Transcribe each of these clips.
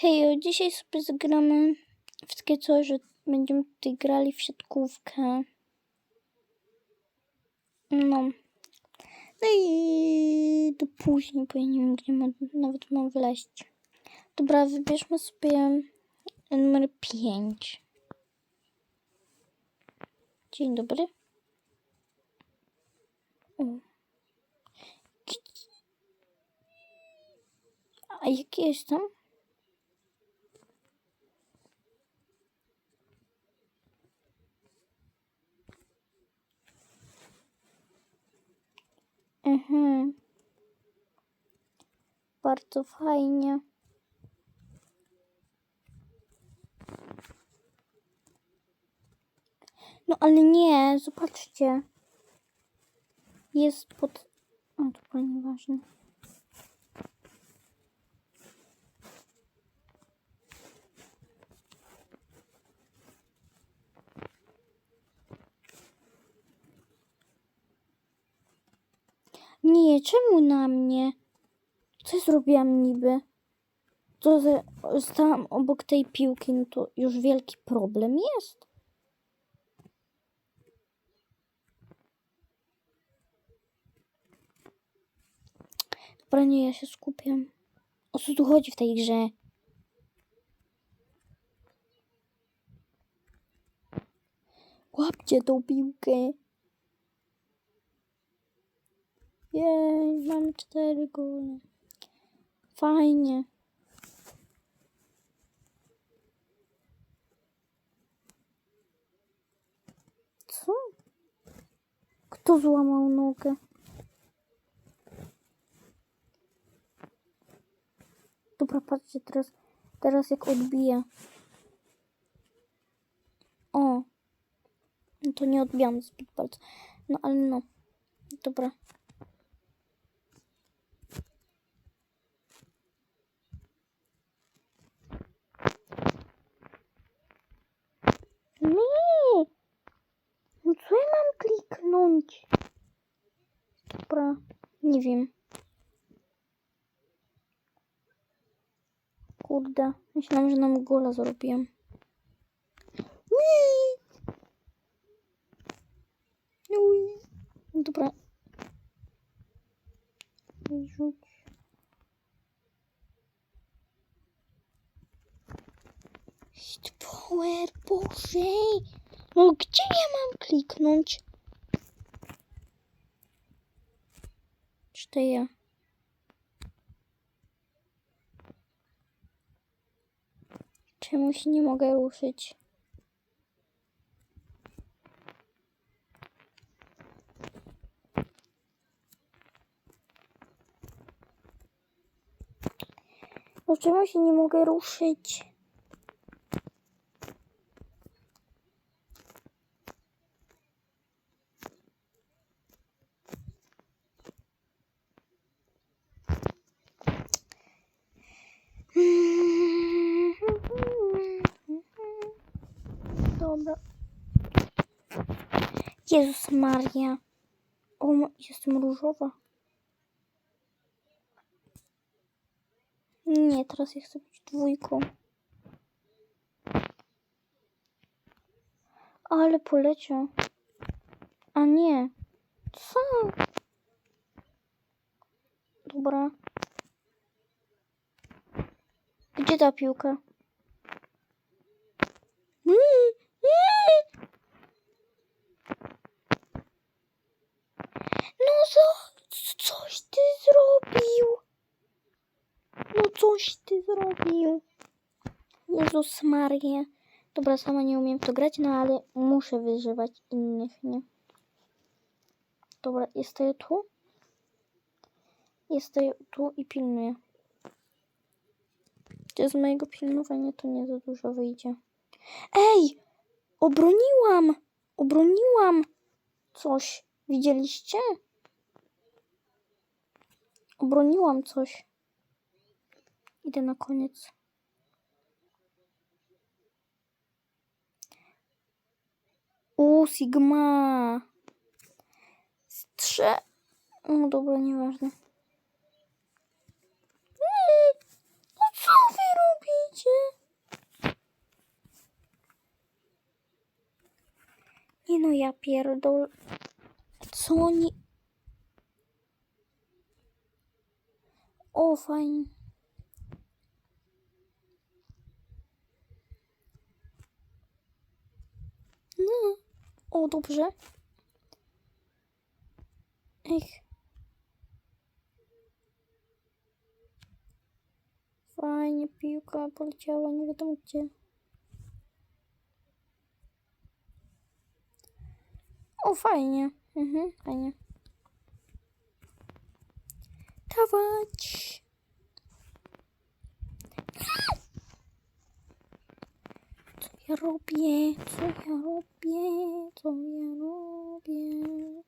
Hej, dzisiaj sobie zagramy w takie coś, że będziemy tutaj grali w siatkówkę. No. No i do później, bo ja nie wiem, gdzie ma, nawet mam wleść. Dobra, wybierzmy sobie numer 5. Dzień dobry. O. A jaki jestem? Mhm. Bardzo fajnie. No ale nie, zobaczcie. Jest pod... O, to chyba nieważne. Nie, czemu na mnie? Co zrobiłam niby? To, że stałam obok tej piłki, no to już wielki problem jest. Dobra, nie, ja się skupiam. O co tu chodzi w tej grze? Łapcie tą piłkę. Jej, mam cztery gole. Fajnie. Co? Kto złamał nogę? Dobra, patrzcie teraz, teraz jak odbija. O. No to nie odbijam zbyt bardzo. No ale no. Dobra. Nie! No co ja mam kliknąć? Dobra, nie wiem. Kurde, myślałam, że nam gola zrobiłem. Dobra. Rzuć. Hit power, Boże! No gdzie ja mam kliknąć? Czy to ja? Czemu się nie mogę ruszyć? No czemu się nie mogę ruszyć? Dobra. Jezus Maria. O, jestem różowa. Nie, teraz ja chcę być dwójką. Ale poleciał. A nie. Co? Dobra. Gdzie ta piłka? Mm. Co? Coś ty zrobił. No coś ty zrobił. Jezus Maria. Dobra, sama nie umiem to grać, no ale muszę wyżywać innych, nie? Dobra, jestem tu. Jestem tu i pilnuję. To z mojego pilnowania to nie za dużo wyjdzie. Ej! Obroniłam! Obroniłam coś. Widzieliście? Obroniłam coś. Idę na koniec. U, Sigma. Strze... No dobra, nieważne. Nie, no co wy robicie? Nie no, ja pierdol... Co oni... Fajnie. No. O, dobrze. Ech. Fajnie, piłka poleciała nie wiadomo gdzie. O, fajnie. Mhm, fajnie. Dawać. Co ja robię? Co ja robię? Co ja robię?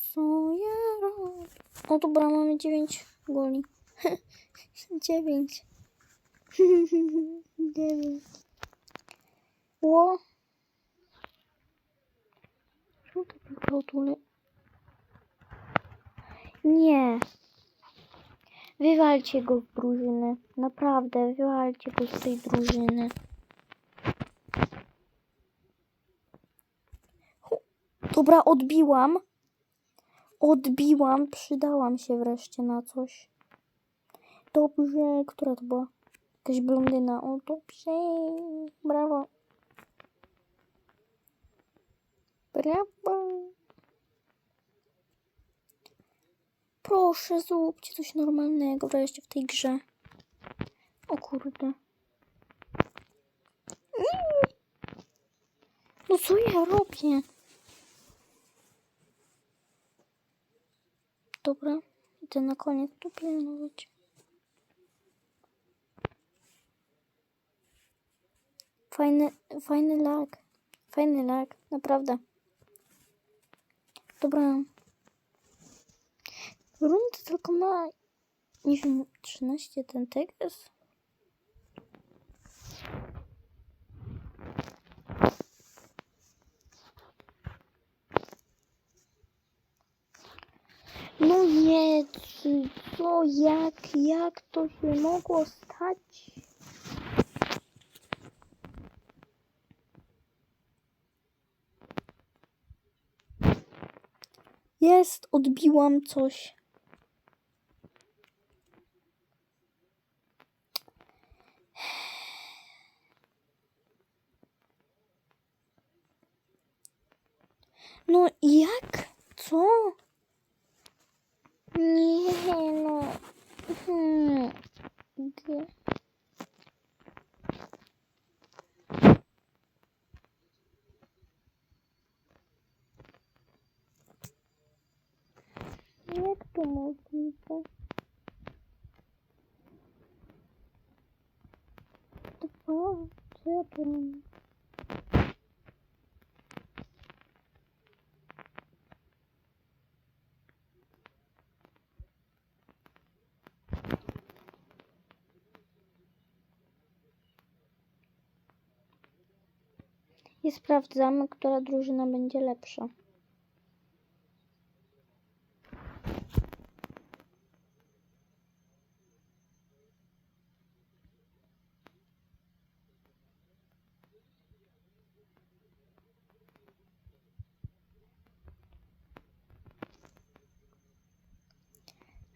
Co ja robię? O, dobra, mamy dziewięć goli. Dziewięć. Dziewięć. Ło. Co to piłka otule? Nie. Wywalcie go z drużyny. Naprawdę, wywalcie go z tej drużyny. Dobra, odbiłam. Odbiłam, przydałam się wreszcie na coś. Dobrze, która to była? Jakaś blondyna. O, dobrze. Brawo. Brawo. Proszę, zróbcie coś normalnego wreszcie w tej grze. O kurde. Mm. No co ja robię? Dobra, idę na koniec tu pilnować. Fajny, fajny lag. Fajny lag, naprawdę. Dobra. Runda tylko ma, nie wiem, 13 ten tekst. No nie, co, jak, jak to się mogło stać? Jest, odbiłam coś. No jak? Co? Nie no. Hmm. G. Jak to możliwe? Dwa, co I sprawdzamy, która drużyna będzie lepsza.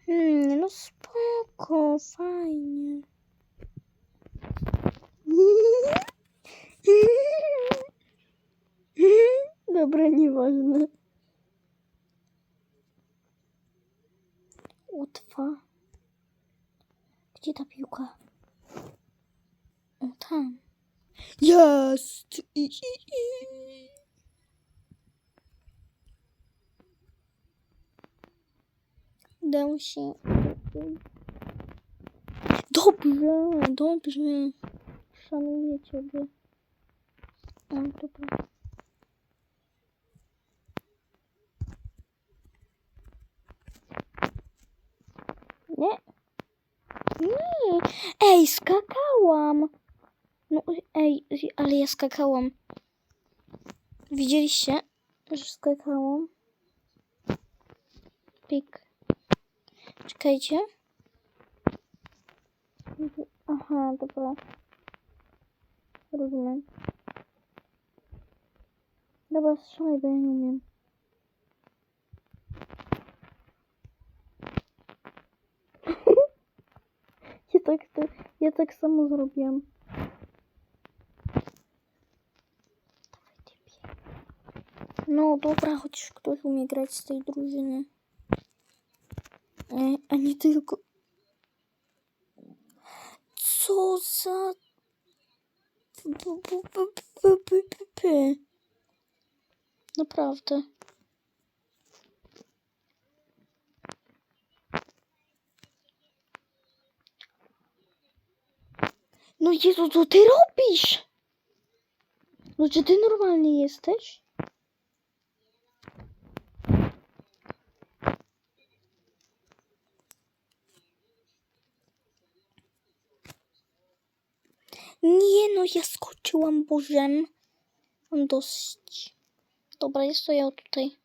Hmm, no spoko, fajnie. Dobra, nieważne. Utwa. Gdzie ta piłka? O, tam. Jest! I, i, i. Dał się. Dobrze, dobrze. Szanuję ciebie. O, dobra. Nie. Nie. Ej, skakałam. No, ej, ale ja skakałam. Widzieliście, że skakałam? Pik. Czekajcie. Aha, dobra. Rozumiem. Dobra, strzelaj, bo ja nie umiem. ja, tak, ja tak samo zrobiłam. Dawaj, typie. No dobra, chociaż ktoś umie grać z tej drużyny. E, a nie tylko... Co za... No Jezu, co ty robisz? No czy ty normalny jesteś? Nie no, ja skoczyłam bożem. Mam dosyć. Dobra, jest to ja tutaj.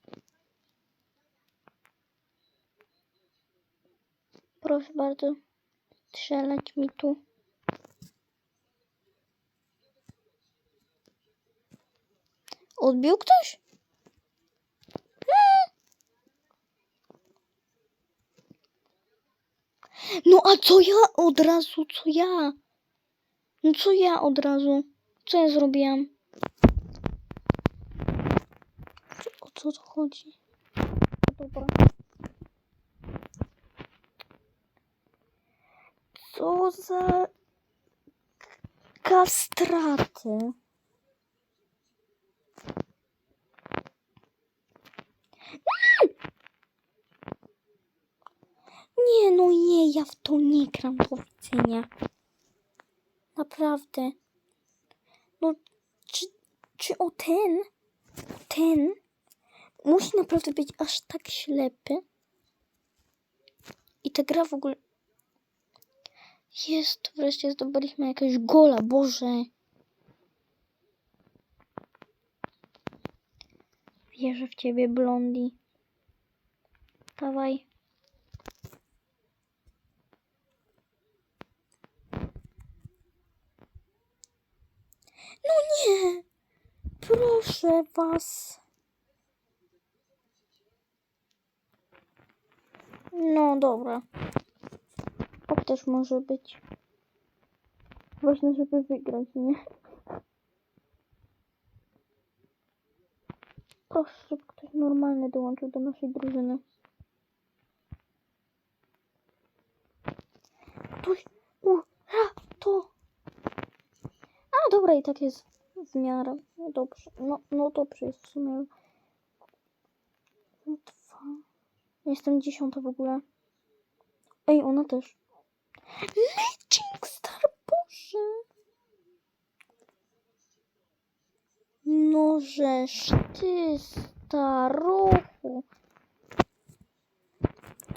Proszę bardzo. Strzelać mi tu. Odbił ktoś? No a co ja od razu? Co ja? No co ja od razu? Co ja zrobiłam? O co to chodzi? Dobra. Co za kastraty? Nie, no nie, ja nie gram widzenia. Naprawdę. No, czy, czy o ten, ten musi naprawdę być aż tak ślepy? I ta gra w ogóle... Jest, wreszcie zdobyliśmy jakiegoś gola, Boże. Wierzę w ciebie, Blondi. Dawaj. No nie! Proszę was. No dobra. Tak też może być. Ważne, żeby wygrać, nie? Proszę, żeby ktoś normalny dołączył do naszej drużyny. Ktoś... Ura, to... A, dobra, i tak jest w miarę. No dobrze. No, no dobrze jest w sumie. Dwa. Jestem dziesiąta w ogóle. Ej, ona też. Matching Star, Boże! No żeż ty, staruchu.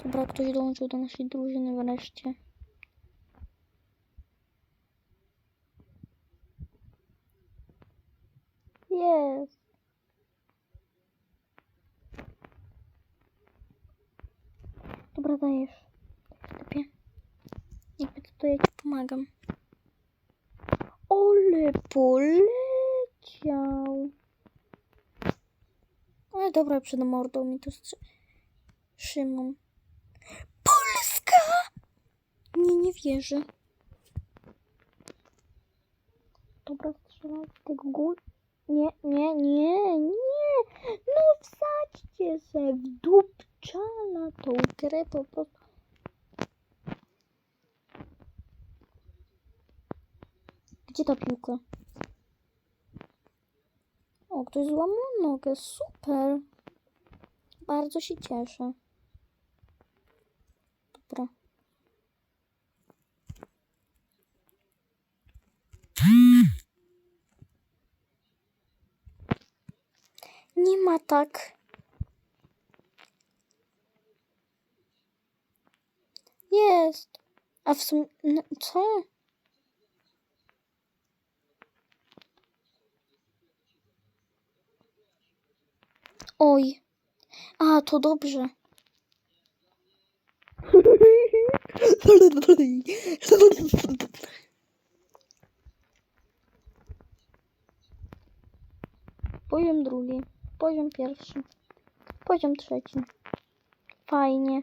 Dobra, ktoś dołączył do naszej drużyny wreszcie. Jest. Dobra, dajesz. Lepiej. Jakby to, to ja ci pomagam. Ole poleciał. Ale dobra, przed mordą mi to strzy... Szymon. Polska! Nie, nie wierzę. Dobra, strzelaj tego gór. Nie, nie, nie, nie. No wsadźcie se w dupczana tą grę po prostu. Gdzie ta piłka? O, ktoś złamał nogę. Super. Bardzo się cieszę. Dobra. Nie ma tak. Jest. A w sumie... Co? Oj. A, to dobrze. Poziom drugi. Poziom pierwszy. Poziom trzeci. Fajnie.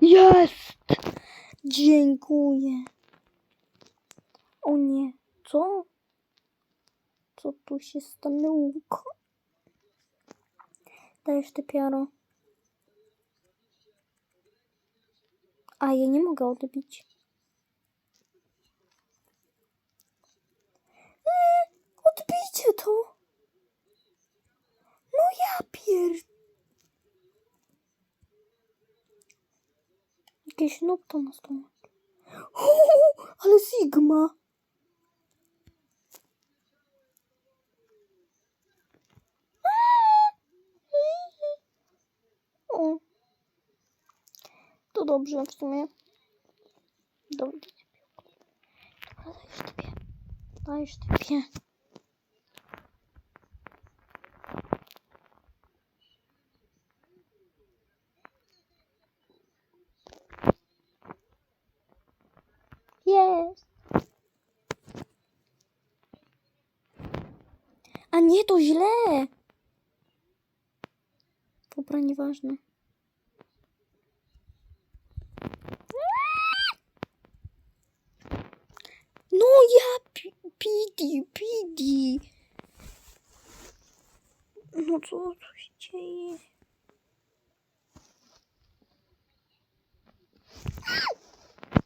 Jest! Dziękuję. O nie, co? Co tu się stanęło? Dajesz ty piaro. A ja nie mogę odbić. Eee, odbijcie to. No ja pier... Jakiś noob to tu. Ale Sigma. O. To dobrze w sumie. Dobrze. Dobra, dajesz typie. Dajesz typie. Jest. A nie, to źle. Dobra, nieważne. No ja pi- pidi, pidi. No co tu się dzieje?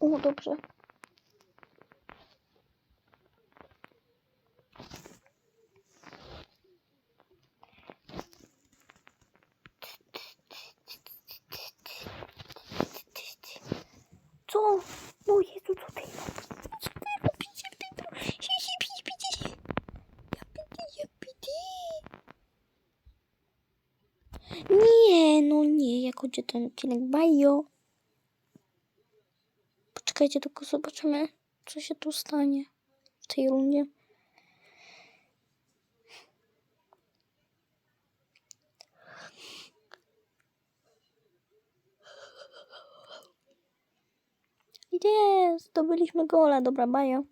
O, dobrze. Co? No Jezu, co ty Co w tej dro- Si, si, pidi, pidi. Ja pidi, ja pidi. Nie, no nie, jak chodzi ten odcinek, bajo. Poczekajcie, tylko zobaczymy, co się tu stanie w tej rundzie. Jest, zdobyliśmy gola, dobra, bajo.